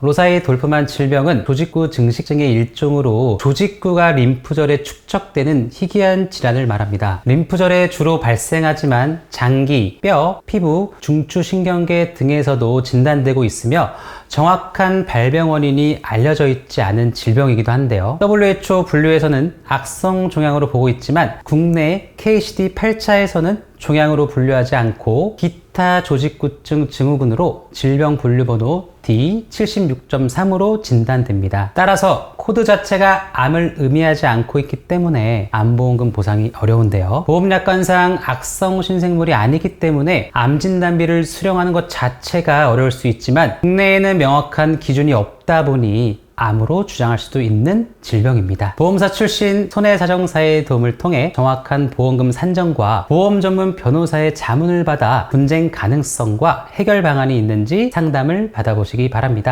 로사이 돌프만 질병은 조직구 증식증의 일종으로 조직구가 림프절에 축적되는 희귀한 질환을 말합니다. 림프절에 주로 발생하지만 장기, 뼈, 피부, 중추신경계 등에서도 진단되고 있으며 정확한 발병 원인이 알려져 있지 않은 질병이기도 한데요. WHO 분류에서는 악성 종양으로 보고 있지만 국내 KCD 8차에서는 종양으로 분류하지 않고 기타 조직구증 증후군으로 질병 분류번호 D76.3으로 진단됩니다. 따라서 코드 자체가 암을 의미하지 않고 있기 때문에 암보험금 보상이 어려운데요. 보험약관상 악성 신생물이 아니기 때문에 암 진단비를 수령하는 것 자체가 어려울 수 있지만 국내에는 명확한 기준이 없다 보니 암으로 주장할 수도 있는 질병입니다. 보험사 출신 손해사정사의 도움을 통해 정확한 보험금 산정과 보험 전문 변호사의 자문을 받아 분쟁 가능성과 해결 방안이 있는지 상담을 받아보시기 바랍니다.